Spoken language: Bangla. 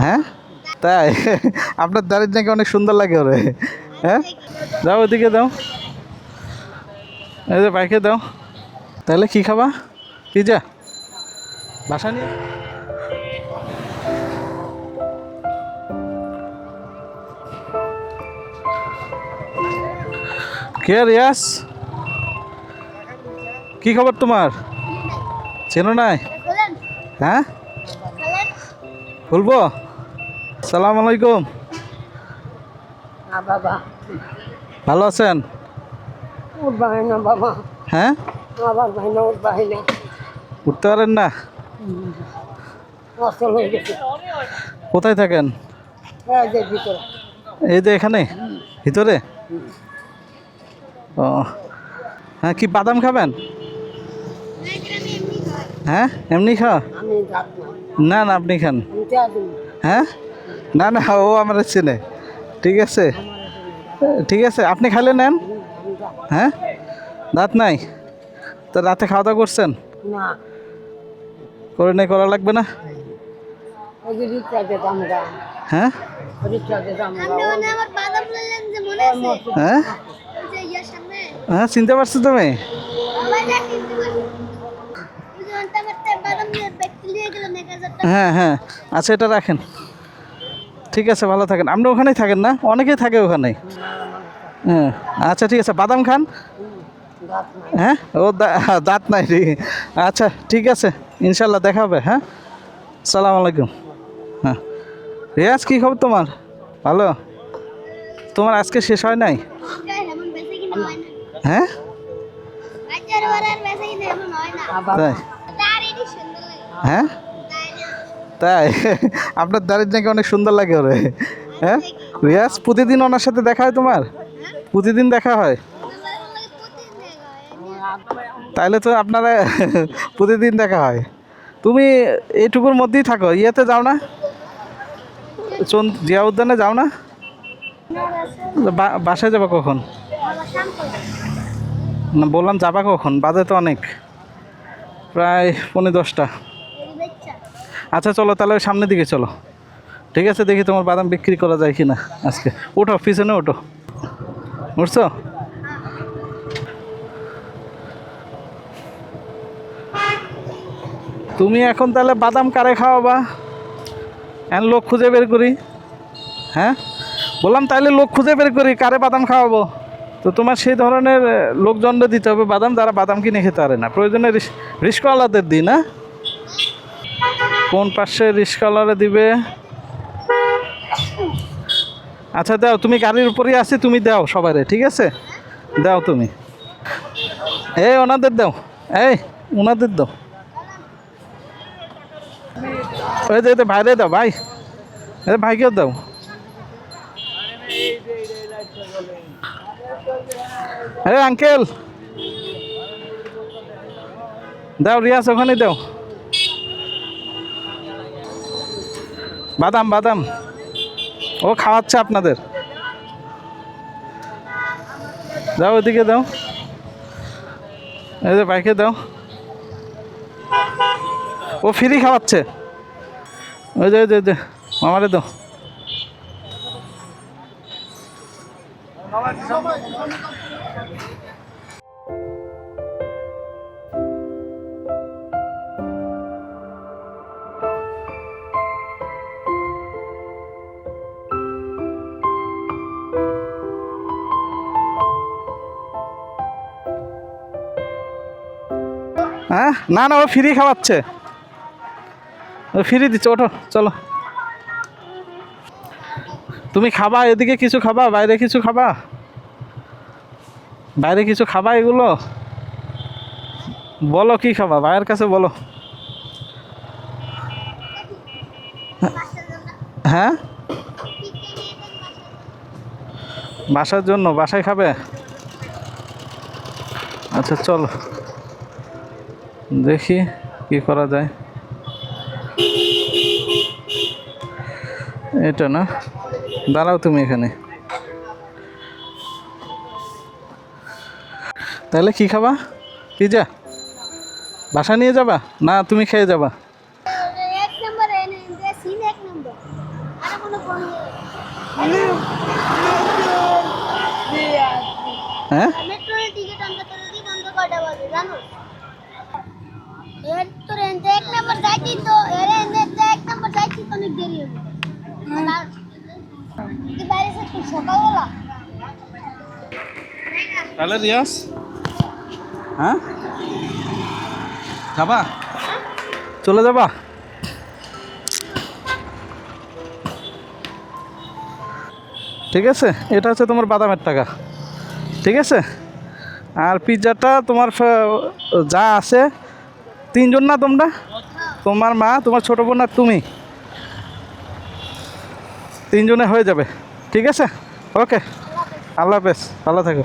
হ্যাঁ? তাই? আপনার দাড়ির নাকি অনেক সুন্দর লাগে ওরে। হ্যাঁ? দাও ওদিকে দাও। এই যে বাইকে দাও। তাহলে কি খাবা? যা বাসা নিয়ে? কে রিয়াস কি খবর তোমার? চেনো নাই? হ্যাঁ? খুলবো সালাম আলাইকুম। বাবা। ভালো আছেন? বাবা হ্যাঁ? আবার ভাই না উঠবাহে না উঠতে পারেন না? কোথায় থাকেন? এই যে এখানে? ভিতরে? ও। হ্যাঁ কি বাদাম খাবেন? হ্যাঁ? এমনি খা আমি যাত না। না আপনি খান। হ্যাঁ? না না ও আমার চেনে। ঠিক আছে? ঠিক আছে আপনি খাইলে নেন। হ্যাঁ? দাঁত নাই? তো রাতে খাওয়া দাওয়া করছেন করে নেই করা লাগবে না? হ্যাঁ যে রিক্সা যেতাম গা হ্যাঁ? চিনতে পারছ মনে হয় বললেন যে মনে আছে হ্যাঁ ওই যে ইয়ার সামনে হ্যাঁ চিনতে পারছ তুমি আমার না কিনতে পারি ওই যে অন্তা মারতে বাদাম নিয়ে ব্যক্তি নিয়ে গেলাম এক হাজার টাকা হ্যাঁ হ্যাঁ। আচ্ছা এটা রাখেন। ঠিক আছে ভালো থাকেন। আপনি ওখানেই থাকেন না? অনেকেই থাকে ওখানে। হ্যাঁ। আচ্ছা ঠিক আছে। বাদাম খান? হ্যাঁ? ও দা- দাঁত নাই রে। আচ্ছা ঠিক আছে। ইনশাল্লাহ দেখা হবে হ্যাঁ? সালাম আলাইকুম। হ্যাঁ। রিয়াজ কী খবর তোমার? ভালো? তোমার আজকে শেষ হয় নাই? হ্যাঁ? হ্যাঁ? তাই? আপনার দাড়ির নাকি অনেক সুন্দর লাগে ওরে। হ্যাঁ? রিয়াজ, প্রতিদিন ওনার সাথে দেখা হয় তোমার? প্রতিদিন দেখা হয়? তাইলে তো আপনারা প্রতিদিন দেখা হয়। তুমি এইটুকুর মধ্যেই থাকো। ইয়েতে যাও না? চন জিয়া উদ্যানে যাও না? বাসায় যাবা কখন? না, বললাম যাবা কখন? বাজে তো অনেক। প্রায় পনেরো দশটা। আচ্ছা চলো তাহলে সামনের দিকে চলো। ঠিক আছে, দেখি তোমার বাদাম বিক্রি করা যায় কি না আজকে। ওঠো, পিছনে ওঠো। উঠছো? তুমি এখন তাহলে বাদাম কারে খাওয়াবা? এখন লোক খুঁজে বের করি। হ্যাঁ? বললাম তাহলে লোক খুঁজে বের করি, কারে বাদাম খাওয়াবো? তো তোমার সেই ধরনের লোকজনরা দিতে হবে। বাদাম যারা বাদাম কিনে খেতে পারে না। প্রয়োজনে রিস- রিস্কওয়ালাদের দিই না। কোন পাশে রিস্কওয়ালারে দিবে? আচ্ছা দাও, তুমি গাড়ির উপরেই আছি, তুমি দাও সবারে, ঠিক আছে? দাও তুমি। এই, ওনাদের দাও। এই, ওনাদের দাও। ওই যে ভাইরে দাও, ভাই। এ ভাইকেও দাও। আরে আঙ্কেল। দাও, রিয়াজ ওখানে দাও। বাদাম বাদাম। ও খাওয়াচ্ছে আপনাদের। দাও ওদিকে দাও। এই যে বাইকে দাও। ও ফ্রি খাওয়াচ্ছে। ওই যে ওই যে, মামারে দাও। হ্যাঁ? না না, ও ফ্রি খাওয়াচ্ছে। ও ফ্রি দিচ্ছে, ওঠো, চলো। তুমি খাবা, এদিকে কিছু খাবা, বাইরে কিছু খাবা? বাইরে কিছু খাবা এগুলো? বলো কি খাবা, ভাইয়ের কাছে বলো। হ্যাঁ? বাসার জন্য, বাসায় খাবে? আচ্ছা চলো। দেখি কি করা যায়। এটা না? দাঁড়াও তুমি এখানে। তাহলে কি খাবা? পিজা বাসা নিয়ে যাবা? না তুমি খেয়ে যাবা। হ্যাঁ? এর তোর এনতে এক নাম্বার যাইতি তো এর এনতে এক নাম্বার যাইতি তো অনেক দেরি হবে। আর কি বাইরে সে তুই সকালবেলা? তাহলে রিয়াজ? হ্যাঁ? যাবা? চলে যাবা? ঠিক আছে এটা হচ্ছে তোমার বাদামের টাকা। ঠিক আছে? আর পিৎজাটা তোমার যা আছে তিনজন না তোমরা? তোমার মা, তোমার ছোটো বোন আর তুমি? তিনজনে হয়ে যাবে। ঠিক আছে? ওকে। আল্লাহ হাফেজ। ভালো থাকো।